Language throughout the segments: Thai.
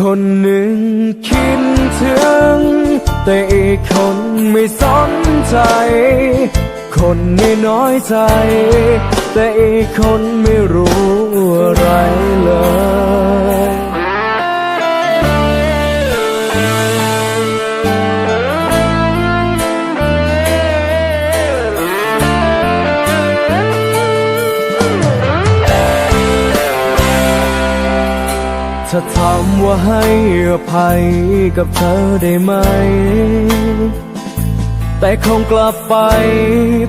คนหนึ่งคิดถึง แต่อีกคนไม่สนใจ คนนี้น้อยใจ แต่อีกคนไม่รู้ ถ้าถามว่าให้อภัยกับเธอได้ไหม แต่คงกลับไป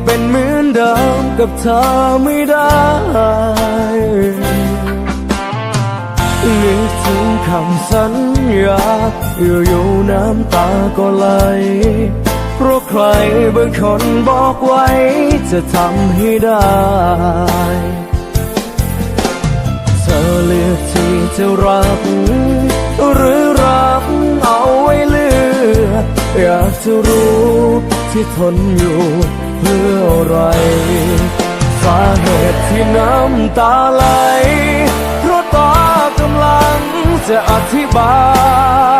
เป็นเหมือนเดิมกับเธอไม่ได้นึกถึงคำสัญญาอยู่ๆน้ำตาก็ไหลเพราะใครบางคนบอกไว้จะทำให้ได้ เธอเลือกที่ จะรัก หรือรักเอาไว้เลือกอยากจะรู้ที่ทนอยู่เพื่ออะไร สาเหตุที่น้ำตาไหล เพราะตากำลังจะอธิบา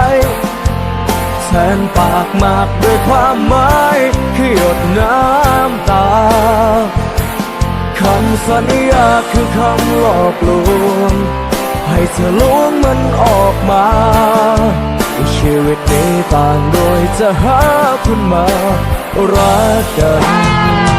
ยแทนปากมากด้วยความหมายคือหยดน้ำตาคำสัญญาคือคำหลอกลวง ให้เธอลวงมันออกมาชีวิตนี้ต่างโดยจะหาคุณมารักกัน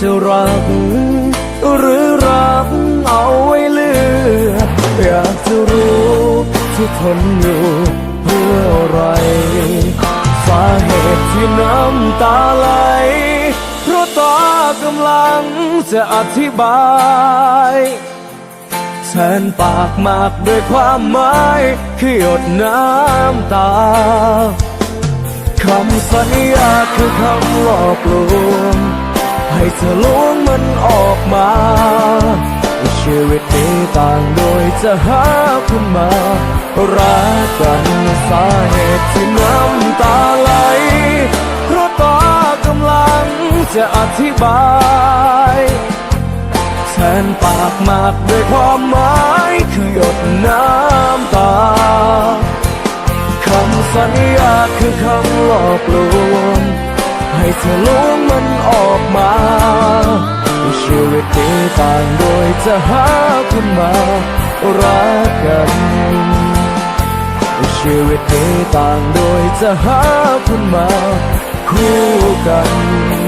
จะรัก หรือรักเอาไว้เลือกอยากจะรู้ที่ทนอยู่เพื่ออะไรสาเหตุที่น้ำตาไหลเพราะตากำลังจะอธิบายแทนปากมากด้วยความหมายคือหยดน้ำตาคำสัญญาคือคำหลอกลวง อลวงมันออกมาชีวิตนี้ต่างโดยจะหาคุณมา รักกันสาเหตุที่น้ำตาไหลเพราะตากำลังจะอธิบายแทนปากมากด้วยความหมายคือหยดน้ำตาคำสัญญาคือคำหลอกลวง ให้เธอลวงมันออกมาชีวิตนี้ต่างโดยจะหาคุณมารักกันชีวิตนี้ต่างโดยจะหาคุณมาคู่กัน